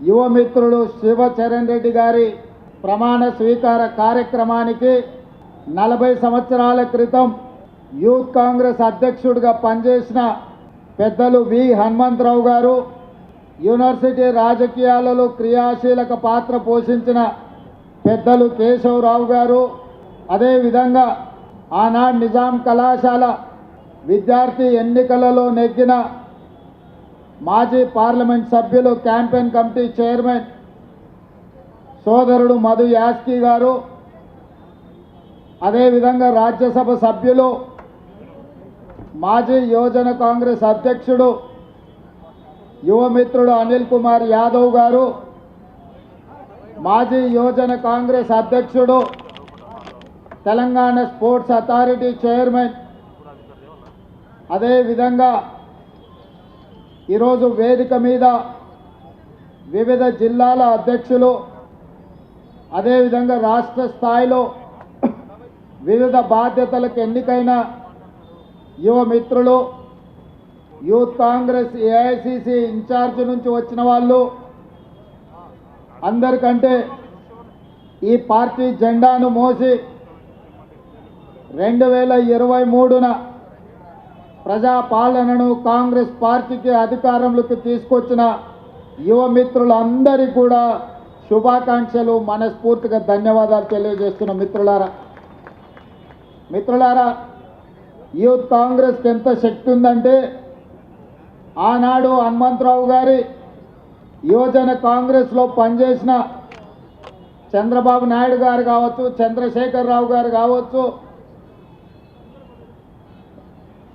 యువమిత్రుడు శివచరణ్ రెడ్డి గారి ప్రమాణ స్వీకార కార్యక్రమానికి నలభై సంవత్సరాల క్రితం యూత్ కాంగ్రెస్ అధ్యక్షుడిగా పనిచేసిన పెద్దలు వి. హనుమంతరావు గారు యూనివర్సిటీ రాజకీయాలలో క్రియాశీలక పాత్ర పోషించిన పెద్దలు కేశవరావు గారు అదేవిధంగా ఆనాడు నిజాం కళాశాల విద్యార్థి ఎన్నికలలో నెగ్గిన మాజీ పార్లమెంట్ సభ్యులు క్యాంపెయిన్ కమిటీ చైర్మన్ సోదరుడు మధు యాస్కి గారు అదేవిధంగా రాజ్యసభ సభ్యులు మాజీ యువజన కాంగ్రెస్ అధ్యక్షుడు యువమిత్రుడు అనిల్ కుమార్ యాదవ్ గారు మాజీ యువజన కాంగ్రెస్ అధ్యక్షుడు తెలంగాణ స్పోర్ట్స్ అథారిటీ చైర్మన్ అదేవిధంగా ఈరోజు వేదిక మీద వివిధ జిల్లాల అధ్యక్షులు అదేవిధంగా రాష్ట్ర స్థాయిలో వివిధ బాధ్యతలకు ఎన్నికైన యువ మిత్రులు యూత్ కాంగ్రెస్ ఏఐసిసి ఇన్ఛార్జ్ నుంచి వచ్చిన వాళ్ళు అందరికంటే ఈ పార్టీ జెండాను మోసి రెండు వేల ఇరవై మూడున ప్రజాపాలనను కాంగ్రెస్ పార్టీకి అధికారంలోకి తీసుకొచ్చిన యువ మిత్రులందరికీ కూడా శుభాకాంక్షలు మనస్ఫూర్తిగా ధన్యవాదాలు తెలియజేస్తున్న మిత్రులారా. మిత్రులారా యూత్ కాంగ్రెస్కి ఎంత శక్తి ఉందంటే ఆనాడు హనుమంతరావు గారి యువజన కాంగ్రెస్లో పనిచేసిన చంద్రబాబు నాయుడు గారు కావచ్చు చంద్రశేఖరరావు గారు కావచ్చు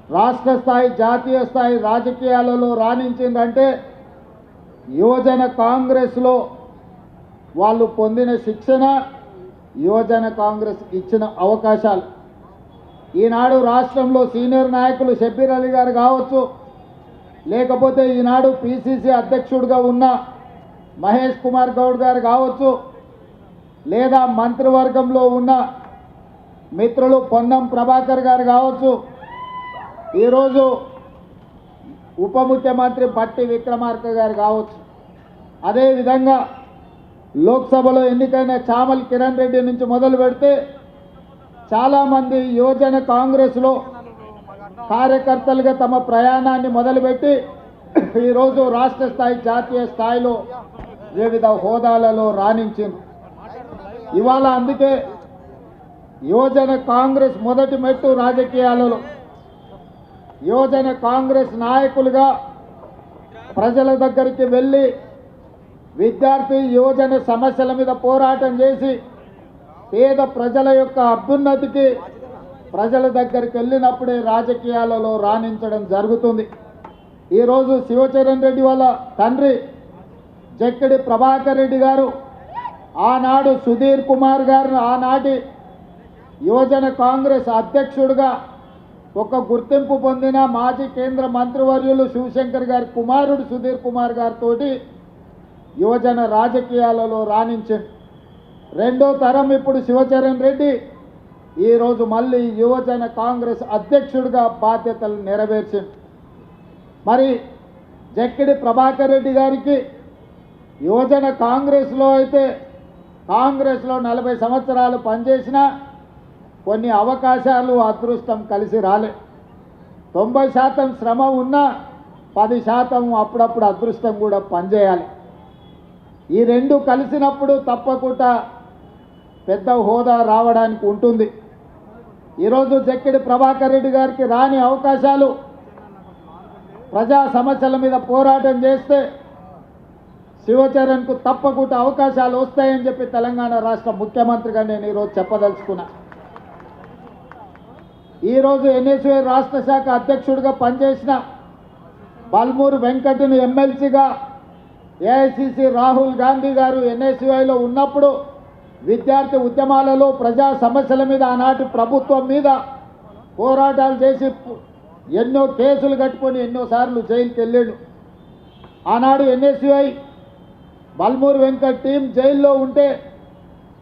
రాష్ట్ర స్థాయి జాతీయ స్థాయి రాజకీయాలలో రాణించిందంటే యువజన కాంగ్రెస్లో వాళ్ళు పొందిన శిక్షణ యువజన కాంగ్రెస్ ఇచ్చిన అవకాశాలు. ఈనాడు రాష్ట్రంలో సీనియర్ నాయకులు షబ్బీర్ అలీ గారు కావచ్చు లేకపోతే ఈనాడు పిసిసి అధ్యక్షుడిగా ఉన్న మహేష్ కుమార్ గౌడ్ గారు కావచ్చు లేదా మంత్రివర్గంలో ఉన్న మిత్రులు పొన్నం ప్రభాకర్ గారు కావచ్చు ఈరోజు ఉప ముఖ్యమంత్రి బట్టి విక్రమార్క గారు కావచ్చు. అదేవిధంగా లోక్సభలో ఎన్నికైన చామల్ కిరణ్ రెడ్డి నుంచి మొదలు పెడితే చాలామంది యువజన కాంగ్రెస్లో కార్యకర్తలుగా తమ ప్రయాణాన్ని మొదలుపెట్టి ఈరోజు రాష్ట్ర స్థాయి జాతీయ స్థాయిలో వివిధ హోదాలలో రాణించింది. ఇవాళ అందుకే యువజన కాంగ్రెస్ మొదటి మెట్టు రాజకీయాలలో యువజన కాంగ్రెస్ నాయకులుగా ప్రజల దగ్గరికి వెళ్ళి విద్యార్థి యువజన సమస్యల మీద పోరాటం చేసి పేద ప్రజల యొక్క అభ్యున్నతికి ప్రజల దగ్గరికి వెళ్ళినప్పుడే రాజకీయాలలో రాణించడం జరుగుతుంది. ఈరోజు శివచరణ్ రెడ్డి వాళ్ళ తండ్రి జక్కిడి ప్రభాకర్ రెడ్డి గారు ఆనాడు సుధీర్ కుమార్ గారు ఆనాటి యువజన కాంగ్రెస్ అధ్యక్షుడిగా ఒక గుర్తింపు పొందిన మాజీ కేంద్ర మంత్రివర్యులు శివశంకర్ గారి కుమారుడు సుధీర్ కుమార్ గారితో యువజన రాజకీయాలలో రాణించింది రెండో తరం ఇప్పుడు శివచరణ్ రెడ్డి. ఈరోజు మళ్ళీ యువజన కాంగ్రెస్ అధ్యక్షుడిగా బాధ్యతలు నెరవేర్చింది మరి జక్కిడి ప్రభాకర్ రెడ్డి గారికి యువజన కాంగ్రెస్లో అయితే కాంగ్రెస్లో నలభై సంవత్సరాలు పనిచేసిన కొన్ని అవకాశాలు అదృష్టం కలిసి రాలే. తొంభై శాతం శ్రమ ఉన్నా పది శాతం అప్పుడప్పుడు అదృష్టం కూడా పనిచేయాలి. ఈ రెండు కలిసినప్పుడు తప్పకుండా పెద్ద హోదా రావడానికి ఉంటుంది. ఈరోజు జక్కిడి ప్రభాకర్ రెడ్డి గారికి రాని అవకాశాలు ప్రజా సమస్యల మీద పోరాటం చేస్తే శివచరణ్కు తప్పకుండా అవకాశాలు వస్తాయని చెప్పి తెలంగాణ రాష్ట్ర ముఖ్యమంత్రిగా నేను ఈరోజు చెప్పదలుచుకున్నా. ఈరోజు ఎన్ఎస్వై రాష్ట్ర శాఖ అధ్యక్షుడిగా పనిచేసిన బల్మూరు వెంకటను ఎమ్మెల్సీగా ఏఐసిసి రాహుల్ గాంధీ గారు ఎన్ఎస్యుఐలో ఉన్నప్పుడు విద్యార్థి ఉద్యమాలలో ప్రజా సమస్యల మీద ఆనాటి ప్రభుత్వం మీద పోరాటాలు చేసి ఎన్నో కేసులు కట్టుకొని ఎన్నోసార్లు జైలుకి వెళ్ళాడు. ఆనాడు ఎన్ఎస్యుఐ బల్మూరు వెంకట్ టీం జైల్లో ఉంటే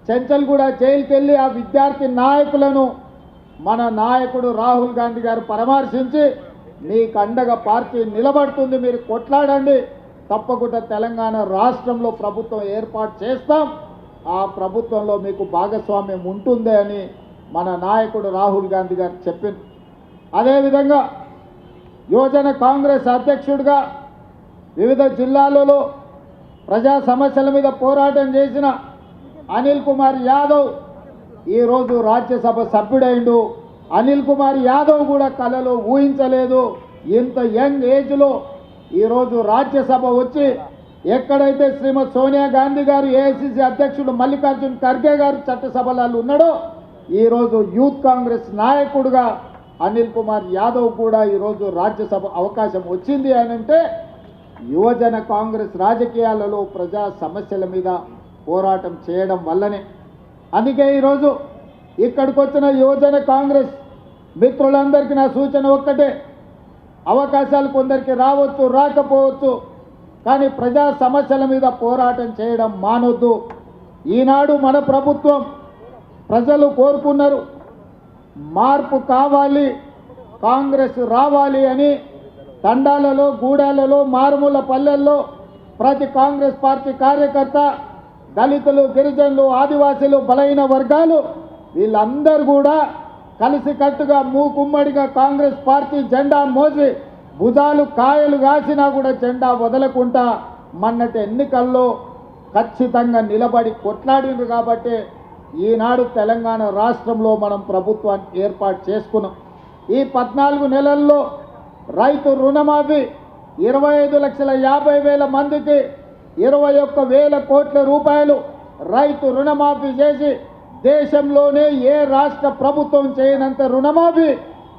చెంచల్ కూడా జైలుకి వెళ్ళి ఆ విద్యార్థి నాయకులను మన నాయకుడు రాహుల్ గాంధీ గారు పరామర్శించి మీకు అండగా పార్టీ నిలబడుతుంది మీరు కొట్లాడండి. తప్పకుండా తెలంగాణ రాష్ట్రంలో ప్రభుత్వం ఏర్పాటు చేస్తాం. ఆ ప్రభుత్వంలో మీకు భాగస్వామ్యం ఉంటుంది అని మన నాయకుడు రాహుల్ గాంధీ గారు చెప్పింది అదేవిధంగా యువజన కాంగ్రెస్ అధ్యక్షుడిగా వివిధ జిల్లాలలో ప్రజా సమస్యల మీద పోరాటం చేసిన అనిల్ కుమార్ యాదవ్ ఈరోజు రాజ్యసభ సభ్యుడైండు. అనిల్ కుమార్ యాదవ్ కూడా కళలో ఊహించలేదు. ఇంత యంగ్ ఏజ్లో ఈరోజు రాజ్యసభ వచ్చి ఎక్కడైతే శ్రీమతి సోనియా గాంధీ గారు ఏఐసిసి అధ్యక్షుడు మల్లికార్జున్ ఖర్గే గారు చట్టసభలలో ఉన్నాడో ఈరోజు యూత్ కాంగ్రెస్ నాయకుడుగా అనిల్ కుమార్ యాదవ్ కూడా ఈరోజు రాజ్యసభ అవకాశం వచ్చింది అని అంటే యువజన కాంగ్రెస్ రాజకీయాలలో ప్రజా సమస్యల మీద పోరాటం చేయడం వల్లనే అందుకే ఈరోజు ఇక్కడికి వచ్చిన యువజన కాంగ్రెస్ మిత్రులందరికీ నా సూచన ఒక్కటే. అవకాశాలు కొందరికి రావచ్చు రాకపోవచ్చు కానీ ప్రజా సమస్యల మీద పోరాటం చేయడం మానొద్దు. ఈనాడు మన ప్రభుత్వం ప్రజలు కోరుకున్నారు మార్పు కావాలి కాంగ్రెస్ రావాలి అని తండాలలో గూడాలలో మారుమూల పల్లెల్లో ప్రతి కాంగ్రెస్ పార్టీ కార్యకర్త దళితులు గిరిజనులు ఆదివాసీలు బలహీన వర్గాలు వీళ్ళందరూ కూడా కలిసికట్టుగా మూకుమ్మడిగా కాంగ్రెస్ పార్టీ జెండా మోసి భుజాలు కాయలు కాసినా కూడా జెండా వదలకుండా మొన్నటి ఎన్నికల్లో ఖచ్చితంగా నిలబడి కొట్లాడిండ్రు కాబట్టి ఈనాడు తెలంగాణ రాష్ట్రంలో మనం ప్రభుత్వాన్ని ఏర్పాటు చేసుకున్నాం. ఈ పద్నాలుగు నెలల్లో రైతు రుణమాఫీ ఇరవై ఐదు లక్షల యాభై వేల మందికి ఇరవై ఒక్క వేల కోట్ల రూపాయలు రైతు రుణమాఫీ చేసి దేశంలోనే ఏ రాష్ట్ర ప్రభుత్వం చేయనంత రుణమాఫీ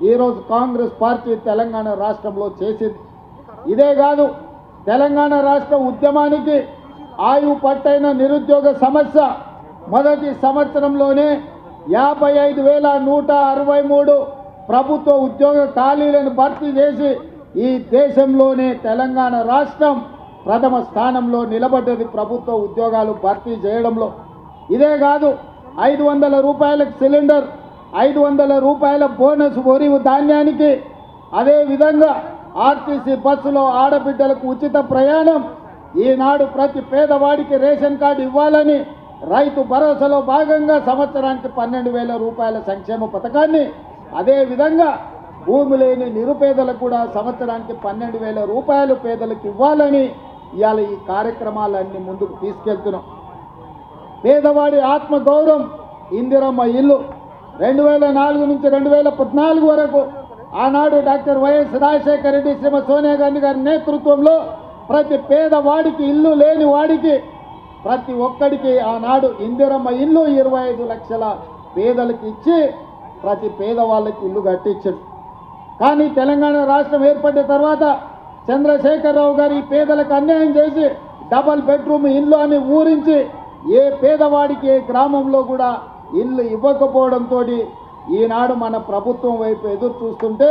ఈరోజు కాంగ్రెస్ పార్టీ తెలంగాణ రాష్ట్రంలో చేసింది. ఇదే కాదు తెలంగాణ రాష్ట్ర ఉద్యమానికి ఆయువు పట్టైన నిరుద్యోగ సమస్య మొదటి సంవత్సరంలోనే యాభై ఐదు వేల నూట అరవై మూడు ప్రభుత్వ ఉద్యోగ ఖాళీలను భర్తీ చేసి ఈ దేశంలోనే తెలంగాణ రాష్ట్రం ప్రథమ స్థానంలో నిలబడ్డది ప్రభుత్వ ఉద్యోగాలు భర్తీ చేయడంలో. ఇదే కాదు ఐదు వందల రూపాయలకు సిలిండర్ ఐదు వందల రూపాయల బోనస్ ఒరివు ధాన్యానికి. అదేవిధంగా ఆర్టీసీ బస్సులో ఆడబిడ్డలకు ఉచిత ప్రయాణం. ఈనాడు ప్రతి పేదవాడికి రేషన్ కార్డు ఇవ్వాలని రైతు భరోసాలో భాగంగా సంవత్సరానికి పన్నెండు వేల రూపాయల సంక్షేమ పథకాన్ని. అదేవిధంగా భూమి లేని నిరుపేదలకు కూడా సంవత్సరానికి పన్నెండు వేల రూపాయలు పేదలకు ఇవ్వాలని ఇవాళ ఈ కార్యక్రమాలన్నీ ముందుకు తీసుకెళ్తున్నాం. పేదవాడి ఆత్మ గౌరవం ఇందిరమ్మ ఇల్లు రెండు వేల నాలుగు నుంచి రెండు వేల పద్నాలుగు వరకు ఆనాడు డాక్టర్ వైఎస్ రాజశేఖర రెడ్డి శ్రీమ సోనియా గాంధీ గారి నేతృత్వంలో ప్రతి పేదవాడికి ఇల్లు లేని వాడికి ప్రతి ఒక్కడికి ఆనాడు ఇందిరమ్మ ఇల్లు ఇరవై ఐదు లక్షల పేదలకు ఇచ్చి ప్రతి పేదవాళ్ళకి ఇల్లు కట్టించాడు కానీ తెలంగాణ రాష్ట్రం ఏర్పడిన తర్వాత చంద్రశేఖరరావు గారు ఈ పేదలకు అన్యాయం చేసి డబల్ బెడ్రూమ్ ఇల్లు అని ఊరించి ఏ పేదవాడికి ఏ గ్రామంలో కూడా ఇల్లు ఇవ్వకపోవడంతో ఈనాడు మన ప్రభుత్వం వైపు ఎదురు చూస్తుంటే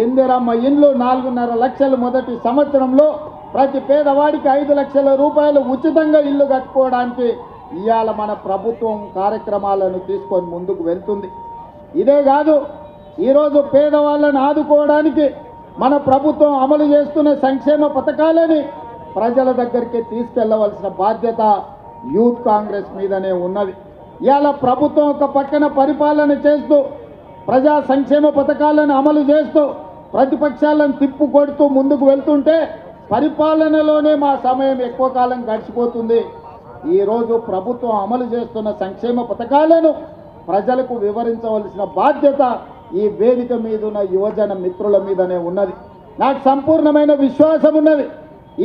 ఇందిరమ్మ ఇండ్లు నాలుగున్నర లక్షలు మొదటి సంవత్సరంలో ప్రతి పేదవాడికి ఐదు లక్షల రూపాయలు ఉచితంగా ఇల్లు కట్టుకోవడానికి ఇవాళ మన ప్రభుత్వం కార్యక్రమాలను తీసుకొని ముందుకు వెళ్తుంది. ఇదే కాదు ఈరోజు పేదవాళ్ళను ఆదుకోవడానికి మన ప్రభుత్వం అమలు చేస్తున్న సంక్షేమ పథకాలని ప్రజల దగ్గరికి తీసుకెళ్ళవలసిన బాధ్యత యూత్ కాంగ్రెస్ మీదనే ఉన్నది. ఇవాళ ప్రభుత్వం ఒక పక్కన పరిపాలన చేస్తూ ప్రజా సంక్షేమ పథకాలను అమలు చేస్తూ ప్రతిపక్షాలను తిప్పు కొడుతూ ముందుకు వెళ్తుంటే పరిపాలనలోనే మా సమయం ఎక్కువ కాలం గడిచిపోతుంది. ఈరోజు ప్రభుత్వం అమలు చేస్తున్న సంక్షేమ పథకాలను ప్రజలకు వివరించవలసిన బాధ్యత ఈ వేదిక మీద ఉన్న యువజన మిత్రుల మీదనే ఉన్నది. నాకు సంపూర్ణమైన విశ్వాసం ఉన్నది.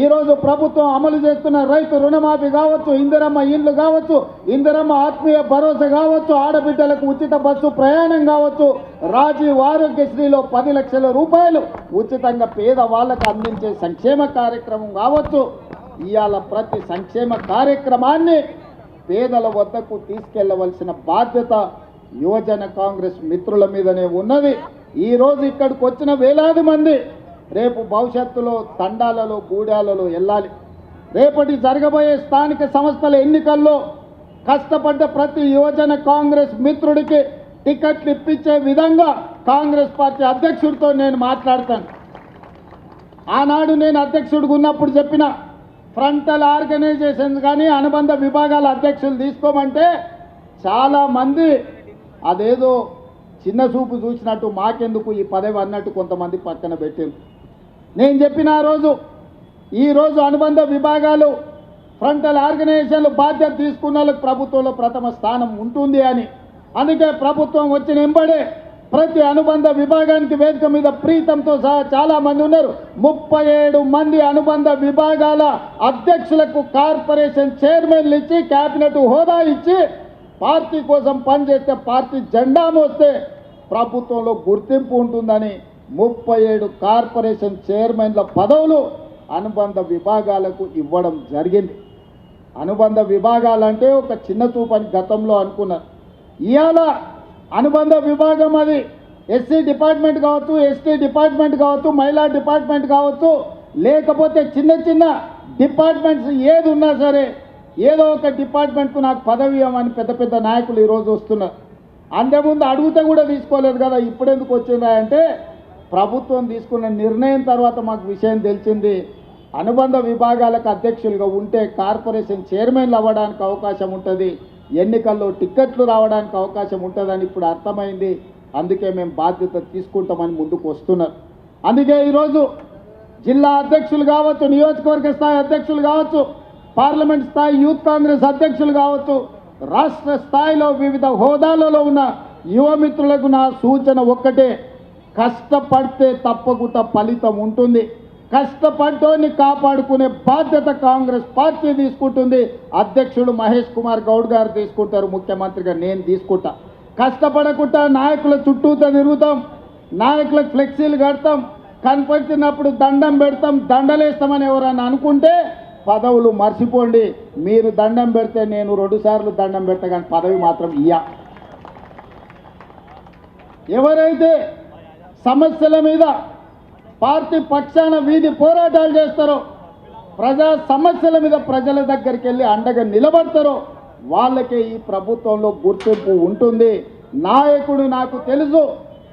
ఈరోజు ప్రభుత్వం అమలు చేస్తున్న రైతు రుణమాఫీ కావచ్చు ఇందిరమ్మ ఇండ్లు కావచ్చు ఇందిరమ్మ ఆత్మీయ భరోసా కావచ్చు ఆడబిడ్డలకు ఉచిత బస్సు ప్రయాణం కావచ్చు రాజీవ్ ఆరోగ్యశ్రీలో పది లక్షల రూపాయలు ఉచితంగా పేద వాళ్ళకు అందించే సంక్షేమ కార్యక్రమం కావచ్చు. ఇవాళ ప్రతి సంక్షేమ కార్యక్రమాన్ని పేదల వద్దకు తీసుకెళ్ళవలసిన బాధ్యత యువజన కాంగ్రెస్ మిత్రుల మీదనే ఉన్నది. ఈరోజు ఇక్కడికి వచ్చిన వేలాది మంది రేపు భవిష్యత్తులో తండాలలో గూడాలలో వెళ్ళాలి. రేపటి జరగబోయే స్థానిక సంస్థల ఎన్నికల్లో కష్టపడ్డ ప్రతి యువజన కాంగ్రెస్ మిత్రుడికి టికెట్లు ఇప్పించే విధంగా కాంగ్రెస్ పార్టీ అధ్యక్షుడితో నేను మాట్లాడతాను. ఆనాడు నేను అధ్యక్షుడిగా ఉన్నప్పుడు చెప్పిన ఫ్రంటల్ ఆర్గనైజేషన్స్ కానీ అనుబంధ విభాగాల అధ్యక్షులు తీసుకోమంటే చాలామంది అదేదో చిన్న చూపు చూసినట్టు మాకెందుకు ఈ పదవి అన్నట్టు కొంతమంది పక్కన పెట్టింది నేను చెప్పిన ఆ రోజు ఈరోజు అనుబంధ విభాగాలు ఫ్రంటల్ ఆర్గనైజేషన్లు బాధ్యత తీసుకున్న వాళ్ళకి ప్రభుత్వంలో ప్రథమ స్థానం ఉంటుంది అని. అందుకే ప్రభుత్వం వచ్చిన ఎంబడే ప్రతి అనుబంధ విభాగానికి వేదిక మీద ప్రీతంతో సహా చాలా మంది ఉన్నారు. ముప్పై ఏడు మంది అనుబంధ విభాగాల అధ్యక్షులకు కార్పొరేషన్ చైర్మన్లు ఇచ్చి కేబినెట్ హోదా ఇచ్చి పార్టీ కోసం పనిచేస్తే పార్టీ జెండా మోస్తే ప్రభుత్వంలో గుర్తింపు ఉంటుందని ముప్పై ఏడు కార్పొరేషన్ చైర్మన్ల పదవులు అనుబంధ విభాగాలకు ఇవ్వడం జరిగింది. అనుబంధ విభాగాలంటే ఒక చిన్న చూపని గతంలో అనుకున్నారు ఇవాళ అనుబంధ విభాగం అది. ఎస్సీ డిపార్ట్మెంట్ కావచ్చు ఎస్టీ డిపార్ట్మెంట్ కావచ్చు మహిళా డిపార్ట్మెంట్ కావచ్చు లేకపోతే చిన్న చిన్న డిపార్ట్మెంట్స్ ఏది ఉన్నా సరే ఏదో ఒక డిపార్ట్మెంట్కు నాకు పదవి ఇవ్వమని పెద్ద పెద్ద నాయకులు ఈరోజు వస్తున్నారు. అంతకుముందు అడుగుతా కూడా తీసుకోలేదు కదా ఇప్పుడెందుకు వచ్చిందా అంటే ప్రభుత్వం తీసుకున్న నిర్ణయం తర్వాత మాకు విషయం తెలిసింది. అనుబంధ విభాగాలకు అధ్యక్షులుగా ఉంటే కార్పొరేషన్ చైర్మన్లు అవ్వడానికి అవకాశం ఉంటుంది. ఎన్నికల్లో టిక్కెట్లు రావడానికి అవకాశం ఉంటుందని ఇప్పుడు అర్థమైంది. అందుకే మేము బాధ్యత తీసుకుంటామని ముందుకు వస్తున్నారు. అందుకే ఈరోజు జిల్లా అధ్యక్షులు కావచ్చు నియోజకవర్గ స్థాయి అధ్యక్షులు కావచ్చు పార్లమెంట్ స్థాయి యూత్ కాంగ్రెస్ అధ్యక్షులు కావచ్చు రాష్ట్ర స్థాయిలో వివిధ హోదాలలో ఉన్న యువమిత్రులకు నా సూచన ఒక్కటే. కష్టపడితే తప్పకుండా ఫలితం ఉంటుంది. కష్టపడ్డోని కాపాడుకునే బాధ్యత కాంగ్రెస్ పార్టీ తీసుకుంటుంది. అధ్యక్షుడు మహేష్ కుమార్ గౌడ్ గారు తీసుకుంటారు ముఖ్యమంత్రిగా నేను తీసుకుంటా. కష్టపడకుండా నాయకుల చుట్టూతో తిరుగుతాం నాయకులకు ఫ్లెక్సీలు కడతాం కనపడినప్పుడు దండం పెడతాం దండలేస్తామని ఎవరన్నా అనుకుంటే పదవులు మర్చిపోండి. మీరు దండం పెడితే నేను రెండు సార్లు దండం పెడతా కానీ పదవి మాత్రం ఇయ్య. ఎవరైతే సమస్యల మీద పార్టీ పక్షాన వీధి పోరాటాలు చేస్తారో ప్రజా సమస్యల మీద ప్రజల దగ్గరికి వెళ్ళి అండగా నిలబడతారో వాళ్ళకే ఈ ప్రభుత్వంలో గుర్తింపు ఉంటుంది. నాయకుడు నాకు తెలుసు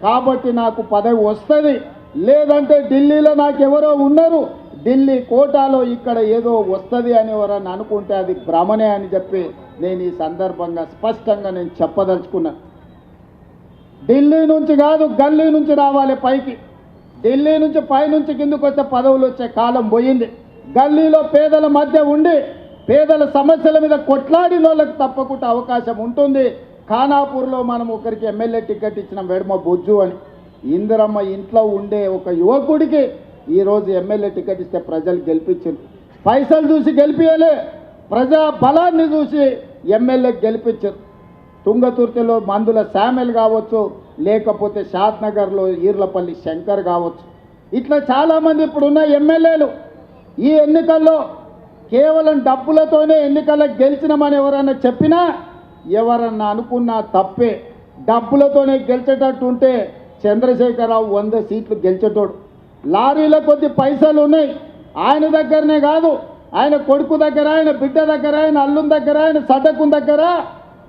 కాబట్టి నాకు పదవి వస్తుంది. లేదంటే ఢిల్లీలో నాకు ఎవరో ఉన్నారు. ఢిల్లీ కోటాలో ఇక్కడ ఏదో వస్తుంది అని ఎవరన్నా అనుకుంటే అది భ్రమనే అని చెప్పి నేను ఈ సందర్భంగా స్పష్టంగా నేను చెప్పదలుచుకున్నాను ఢిల్లీ నుంచి కాదు గల్లీ నుంచి రావాలి పైకి. ఢిల్లీ నుంచి పై నుంచి కిందకు వస్తే పదవులు వచ్చే కాలం పోయింది. గల్లీలో పేదల మధ్య ఉండి పేదల సమస్యల మీద కొట్లాడిన వాళ్ళకి తప్పకుండా అవకాశం ఉంటుంది. ఖానాపూర్లో మనం ఒకరికి ఎమ్మెల్యే టికెట్ ఇచ్చిన వెడమ బొజ్జు అని. ఇందిరమ్మ ఇంట్లో ఉండే ఒక యువకుడికి ఈరోజు ఎమ్మెల్యే టికెట్ ఇస్తే ప్రజలు గెలిపించారు. పైసలు చూసి గెలిపించలే ప్రజా బలాన్ని చూసి ఎమ్మెల్యే గెలిపించారు. తుంగతుర్తిలో మందుల శామెల్ కావచ్చు లేకపోతే షాద్నగర్లో ఈర్లపల్లి శంకర్ కావచ్చు. ఇట్లా చాలామంది ఇప్పుడున్న ఎమ్మెల్యేలు ఈ ఎన్నికల్లో కేవలం డబ్బులతోనే ఎన్నికల్లో గెలిచినామని ఎవరన్నా చెప్పినా ఎవరన్నా అనుకున్నా తప్పే. డబ్బులతోనే గెలిచేటట్టు ఉంటే చంద్రశేఖరరావు వంద సీట్లు గెలిచేటోడు. లారీల కొద్ది పైసలు ఉన్నాయి. ఆయన దగ్గరనే కాదు. ఆయన కొడుకు దగ్గర ఆయన బిడ్డ దగ్గర ఆయన అల్లుని దగ్గర ఆయన సడకు దగ్గర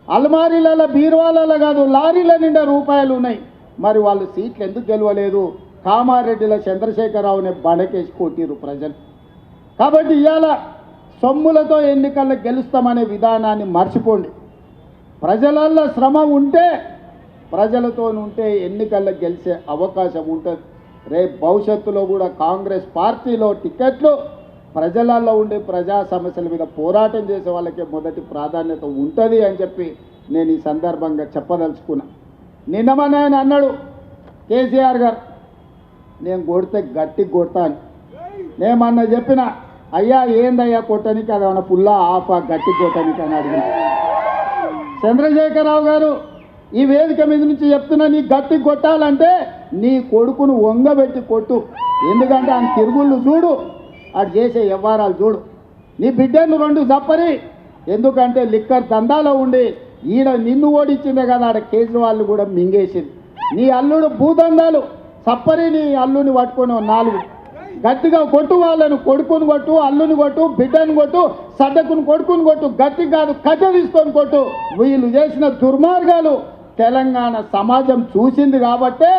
అల్మారీలలో బీరువాలలో కాదు లారీల నిండా రూపాయలు ఉన్నాయి. మరి వాళ్ళు సీట్లు ఎందుకు గెలవలేదు? కామారెడ్డిలో చంద్రశేఖరరావుని బడకేసి కొట్టిరు ప్రజలు. కాబట్టి ఇవాళ సొమ్ములతో ఎన్నికల్లో గెలుస్తామనే విధానాన్ని మర్చిపోండి. ప్రజలల్లో శ్రమ ఉంటే ప్రజలతో ఉంటే ఎన్నికల్లో గెలిచే అవకాశం ఉంటుంది. రేపు భవిష్యత్తులో కూడా కాంగ్రెస్ పార్టీలో టికెట్లు ప్రజలలో ఉండే ప్రజా సమస్యల మీద పోరాటం చేసే వాళ్ళకే మొదటి ప్రాధాన్యత ఉంటుంది అని చెప్పి నేను ఈ సందర్భంగా చెప్పదలుచుకున్నా. నిన్నమని ఆయన అన్నాడు కేసీఆర్ గారు నేను కొడితే గట్టి కొడతాను. అని చెప్పిన అయ్యా ఏందయ్యా కొట్టనికి? అదేమన్నా ఏమన్నా పుల్లా ఆఫా గట్టి కొట్టనికి? అని అడిగిన. చంద్రశేఖరరావు గారు ఈ వేదిక మీద నుంచి చెప్తున్నా నీ గట్టి కొట్టాలంటే నీ కొడుకును వంగబెట్టి కొట్టు. ఎందుకంటే ఆయన తిరుగుళ్ళు చూడు అటు చేసే వ్యవహారాలు చూడు. నీ బిడ్డను రెండు చప్పరి. ఎందుకంటే లిక్కర్ దందాలో ఉండి ఈడ నిన్ను ఓడించిందే కదా ఆడ కేజ్రీవాల్ కూడా మింగేసింది. నీ అల్లుడు భూదందాలు సప్పరి నీ అల్లుని పట్టుకొని నాలుగు. గట్టిగా కొట్టు వాళ్ళను కొడుకుని కొట్టు అల్లుని కొట్టు బిడ్డను కొట్టు సడ్డకుని కొడుకుని కొట్టు గట్టి కాదు కట్ట తీసుకొని కొట్టు. వీళ్ళు చేసిన దుర్మార్గాలు తెలంగాణ సమాజం చూసింది కాబట్టే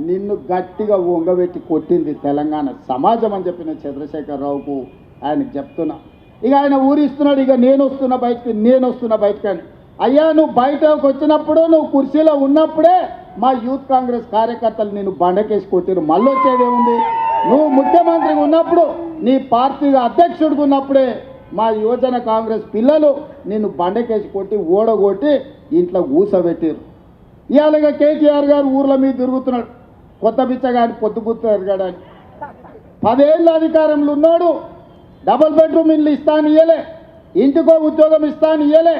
నిన్ను గట్టిగా వంగబెట్టి కొట్టింది తెలంగాణ సమాజం అని చెప్పిన చంద్రశేఖరరావుకు ఆయనకు చెప్తున్నా. ఇక ఆయన ఊరిస్తున్నాడు ఇక నేను వస్తున్నా బయటికి నేను వస్తున్నా బయటకని అయ్యా నువ్వు బయటకు వచ్చినప్పుడు నువ్వు కుర్చీలో ఉన్నప్పుడే మా యూత్ కాంగ్రెస్ కార్యకర్తలు నేను బండకేసి కొట్టిరు మళ్ళీ వచ్చేదేముంది నువ్వు ముఖ్యమంత్రిగా ఉన్నప్పుడు నీ పార్టీ అధ్యక్షుడిగా ఉన్నప్పుడే మా యువజన కాంగ్రెస్ పిల్లలు నిన్ను బండకేసి కొట్టి ఓడగొట్టి ఇంట్లో ఊసబెట్టిరు ఇవాళగా కేటీఆర్ గారు ఊర్ల మీద తిరుగుతున్నాడు. కొత్త బిచ్చగాని పొద్దుగుత్తు ఎరగడాని పదేళ్ళు అధికారంలో ఉన్నాడు. డబుల్ బెడ్రూమ్ ఇల్లు ఇస్తాను ఇయ్యలే. ఇంటికో ఉద్యోగం ఇస్తాను ఇయ్యలే.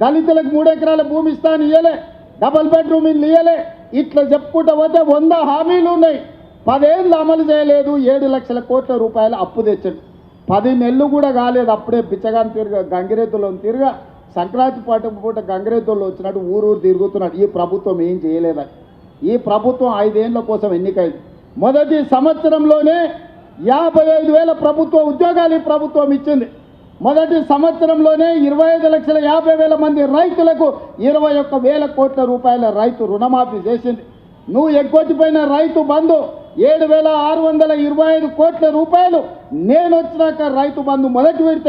దళితులకు మూడెకరాల భూమి ఇస్తాను ఇయ్యలే. డబుల్ బెడ్రూమ్ ఇల్లు ఇయ్యలే. ఇట్లా చెప్పుకుంటూ పోతే వంద హామీలు ఉన్నాయి. పదేళ్ళు అమలు చేయలేదు. ఏడు లక్షల కోట్ల రూపాయలు అప్పు తెచ్చాడు. పది నెలలు కూడా కాలేదు. అప్పుడే బిచ్చగాని తిరగ గంగిరెద్దులను తిరగ సంక్రాంతి పాట పూట గంగరేతోళ్ళు వచ్చినట్టు ఊరు ఊరు తిరుగుతున్నాడు. ఈ ప్రభుత్వం ఏం చేయలేదని ఈ ప్రభుత్వం ఐదేళ్ళ కోసం ఎన్నికైంది. మొదటి సంవత్సరంలోనే యాభై ఐదు వేల ప్రభుత్వ ఉద్యోగాలు ఈ ప్రభుత్వం ఇచ్చింది. మొదటి సంవత్సరంలోనే ఇరవై ఐదు లక్షల యాభై వేల మంది రైతులకు ఇరవై ఒక్క వేల కోట్ల రూపాయల రైతు రుణమాఫీ చేసింది. నువ్వు ఎగ్గొట్టిపోయిన రైతు బంధు ఏడు వేల ఆరు వందల ఇరవై ఐదు కోట్ల రూపాయలు నేను వచ్చినాక రైతు బంధు మొదటి విడత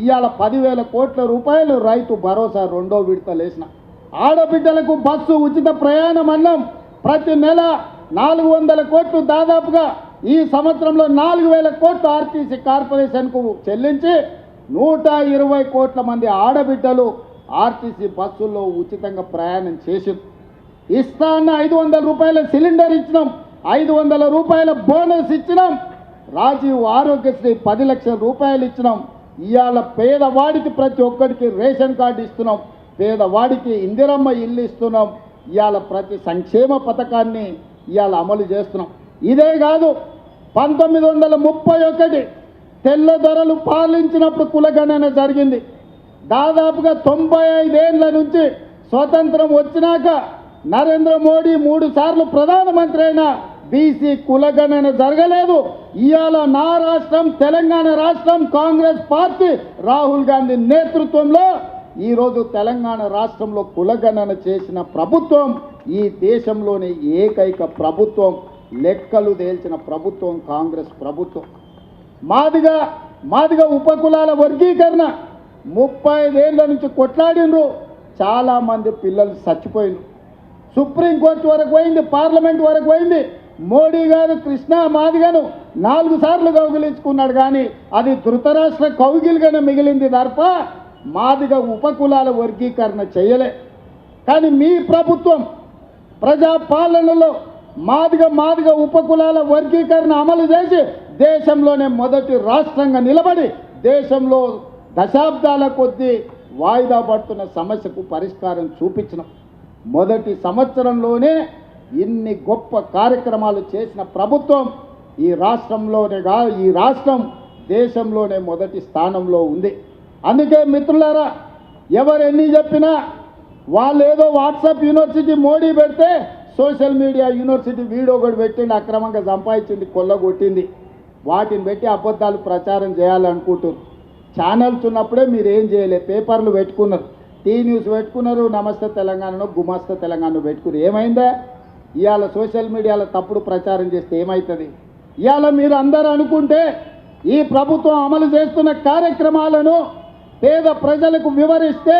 ఇవాళ పదివేల కోట్ల రూపాయలు రైతు భరోసా రెండో విడత వేసిన ఆడబిడ్డలకు బస్సు ఉచిత ప్రయాణం అన్నం. ప్రతి నెల నాలుగు వందల కోట్లు దాదాపుగా ఈ సంవత్సరంలో నాలుగు వేల కోట్లు ఆర్టీసీ కార్పొరేషన్కు చెల్లించి నూట ఇరవై కోట్ల మంది ఆడబిడ్డలు ఆర్టీసీ బస్సుల్లో ఉచితంగా ప్రయాణం చేసింది ఇస్తా అన్న ఐదు వందల రూపాయల సిలిండర్ ఇచ్చినాం. ఐదు వందల రూపాయల బోనస్ ఇచ్చినాం. రాజీవ్ ఆరోగ్యశ్రీ పది లక్షల రూపాయలు ఇచ్చినాం. ఇవాళ పేదవాడికి ప్రతి ఒక్కడికి రేషన్ కార్డు ఇస్తున్నాం. పేదవాడికి ఇందిరమ్మ ఇల్లు ఇస్తున్నాం. ఇవాళ ప్రతి సంక్షేమ పథకాన్ని ఇవాళ అమలు చేస్తున్నాం. ఇదే కాదు పంతొమ్మిది వందల ముప్పై ఒకటి తెల్ల ధరలు పాలించినప్పుడు కులగణన జరిగింది. దాదాపుగా తొంభై ఐదేళ్ళ నుంచి స్వతంత్రం వచ్చినాక నరేంద్ర మోడీ మూడు సార్లు ప్రధానమంత్రి అయినా బీసీ కులగణన జరగలేదు. ఇవాళ నా రాష్ట్రం తెలంగాణ రాష్ట్రం కాంగ్రెస్ పార్టీ రాహుల్ గాంధీ నేతృత్వంలో ఈరోజు తెలంగాణ రాష్ట్రంలో కులగణన చేసిన ప్రభుత్వం ఈ దేశంలోని ఏకైక ప్రభుత్వం లెక్కలు తేల్చిన ప్రభుత్వం కాంగ్రెస్ ప్రభుత్వం. మాదిగా మాదిగా ఉపకులాల వర్గీకరణ ముప్పై ఐదేళ్ళ నుంచి కొట్లాడినరు చాలామంది పిల్లలు చచ్చిపోయినరు సుప్రీంకోర్టు వరకు పోయింది పార్లమెంట్ వరకు పోయింది. మోడీ గారు కృష్ణా మాదిగను నాలుగు సార్లు కౌగిలించుకున్నాడు కానీ అది ధృతరాష్ట్ర కౌగిలిగానే మిగిలింది తప్ప మాదిగ ఉపకులాల వర్గీకరణ చేయలే. కానీ మీ ప్రభుత్వం ప్రజాపాలనలో మాదిగ మాదిగ ఉపకులాల వర్గీకరణ అమలు చేసి దేశంలోనే మొదటి రాష్ట్రంగా నిలబడి దేశంలో దశాబ్దాల కొద్దీ వాయిదా పడుతున్న సమస్యకు పరిష్కారం చూపించడం మొదటి సంవత్సరంలోనే ఇన్ని గొప్ప కార్యక్రమాలు చేసిన ప్రభుత్వం ఈ రాష్ట్రంలోనే కా ఈ రాష్ట్రం దేశంలోనే మొదటి స్థానంలో ఉంది. అందుకే మిత్రులారా ఎవరు ఎన్ని చెప్పినా వాళ్ళు ఏదో వాట్సాప్ యూనివర్సిటీ మోడీ పెడితే సోషల్ మీడియా యూనివర్సిటీ వీడియో కూడా పెట్టిండి అక్రమంగా సంపాదించింది కొల్లగొట్టింది. వాటిని పెట్టి అబద్ధాలు ప్రచారం చేయాలనుకుంటున్నారు. ఛానల్స్ ఉన్నప్పుడే మీరు ఏం చేయలేదు పేపర్లు పెట్టుకున్నారు. టీ న్యూస్ పెట్టుకున్నారు నమస్తే తెలంగాణలో గుమస్తే తెలంగాణలో పెట్టుకున్నారు. ఏమైందా? ఇవాళ సోషల్ మీడియాలో తప్పుడు ప్రచారం చేస్తే ఏమవుతుంది ఇవాళ మీరు అందరూ అనుకుంటే ఈ ప్రభుత్వం అమలు చేస్తున్న కార్యక్రమాలను పేద ప్రజలకు వివరిస్తే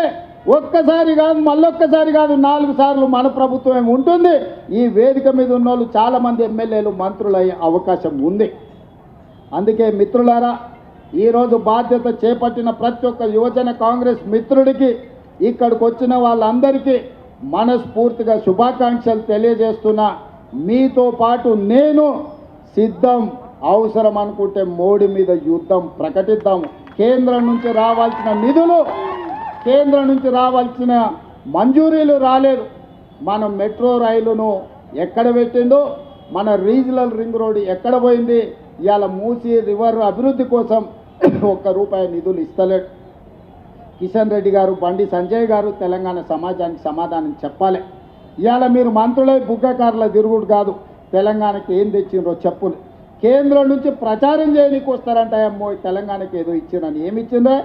ఒక్కసారి కాదు మళ్ళొక్కసారి కాదు నాలుగు సార్లు మన ప్రభుత్వం ఉంటుంది. ఈ వేదిక మీద ఉన్న వాళ్ళు చాలామంది ఎమ్మెల్యేలు మంత్రులు అయ్యే అవకాశం ఉంది. అందుకే మిత్రులారా ఈరోజు బాధ్యత చేపట్టిన ప్రతి ఒక్క యువజన కాంగ్రెస్ మిత్రుడికి ఇక్కడికి వచ్చిన వాళ్ళందరికీ మనస్ఫూర్తిగా శుభాకాంక్షలు తెలియజేస్తున్నా మీతో పాటు నేను సిద్ధం అవసరం అనుకుంటే మోడీ మీద యుద్ధం ప్రకటిద్దాం కేంద్రం నుంచి రావాల్సిన నిధులు కేంద్రం నుంచి రావాల్సిన మంజూరీలు రాలేదు. మనం మెట్రో రైలును ఎక్కడ పెట్టిందో మన రీజనల్ రింగ్ రోడ్ ఎక్కడ పోయింది ఇవాళ మూసి రివర్ అభివృద్ధి కోసం ఒక్క రూపాయి నిధులు ఇస్తలేడు. కిషన్ రెడ్డి గారు బండి సంజయ్ గారు తెలంగాణ సమాజానికి సమాధానం చెప్పాలి. ఇవాళ మీరు మంత్రులే బుగ్గకారుల తిరుగుడు కాదు. తెలంగాణకి ఏం తెచ్చిండ్రో చెప్పులు. కేంద్రం నుంచి ప్రచారం చేయడానికి వస్తారంట అమ్మో తెలంగాణకి ఏదో ఇచ్చిందని ఏమి ఇచ్చిండ్రే?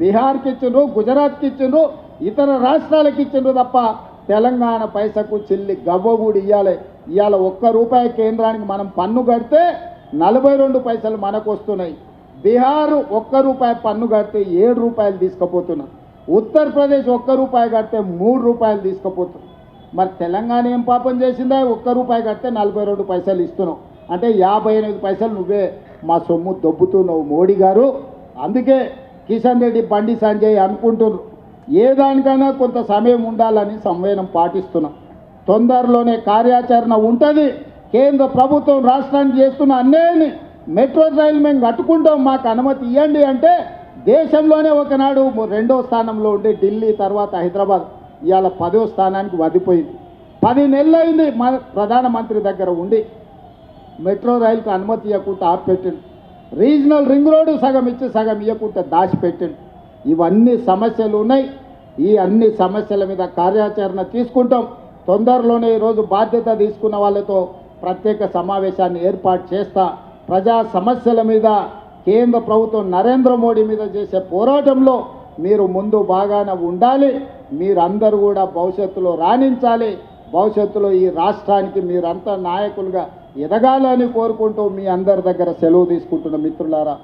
బీహార్కి ఇచ్చిండ్రు గుజరాత్కి ఇచ్చిండ్రు ఇతర రాష్ట్రాలకు ఇచ్చిండ్రు తప్ప తెలంగాణ పైసకు చిల్లి గవ్వగూడి ఇవ్వాలి ఇవాళ ఒక్క రూపాయి కేంద్రానికి మనం పన్ను కడితే నలభై రెండు పైసలు మనకు వస్తున్నాయి. బీహార్ ఒక్క రూపాయి పన్ను కడితే ఏడు రూపాయలు తీసుకుపోతున్నారు ఉత్తరప్రదేశ్ ఒక్క రూపాయి కడితే మూడు రూపాయలు తీసుకుపోతున్నారు మరి తెలంగాణ ఏం పాపం చేసిందా? ఒక్క రూపాయి కడితే నలభై రెండు పైసలు ఇస్తున్నావు. అంటే యాభై ఎనిమిది పైసలు నువ్వే మా సొమ్ము దొబ్బుతున్నావు మోడీ గారు. అందుకే కిషన్ రెడ్డి బండి సంజయ్ అనుకుంటున్నారు. ఏ దానికైనా కొంత సమయం ఉండాలని సంవేదనం పాటిస్తున్నాం. తొందరలోనే కార్యాచరణ ఉంటుంది. కేంద్ర ప్రభుత్వం రాష్ట్రానికి చేస్తున్న అన్యాయాన్ని మెట్రో రైలు మేము కట్టుకుంటాం మాకు అనుమతి ఇవ్వండి అంటే దేశంలోనే ఒకనాడు రెండో స్థానంలో ఉండి ఢిల్లీ తర్వాత హైదరాబాద్ ఇవాళ పదో స్థానానికి వదిపోయింది పది నెలలు అయింది మన ప్రధానమంత్రి దగ్గర ఉండి మెట్రో రైలుకు అనుమతి ఇవ్వకుండా ఆపిపెట్టిండు. రీజనల్ రింగ్ రోడ్డు సగం ఇచ్చి సగం ఇవ్వకుండా దాచిపెట్టిండు. ఇవన్నీ సమస్యలు ఉన్నాయి. ఈ అన్ని సమస్యల మీద కార్యాచరణ తీసుకుంటాం. తొందరలోనే ఈరోజు బాధ్యత తీసుకున్న వాళ్ళతో ప్రత్యేక సమావేశాన్ని ఏర్పాటు చేస్తా ప్రజా సమస్యల మీద కేంద్ర ప్రభుత్వం నరేంద్ర మోడీ మీద చేసే పోరాటంలో మీరు ముందు బాగానే ఉండాలి మీరందరూ కూడా భవిష్యత్తులో రాణించాలి భవిష్యత్తులో ఈ రాష్ట్రానికి మీరంతా నాయకులుగా ఎదగాలని కోరుకుంటూ మీ అందరి దగ్గర సెలవు తీసుకుంటున్న మిత్రులారా.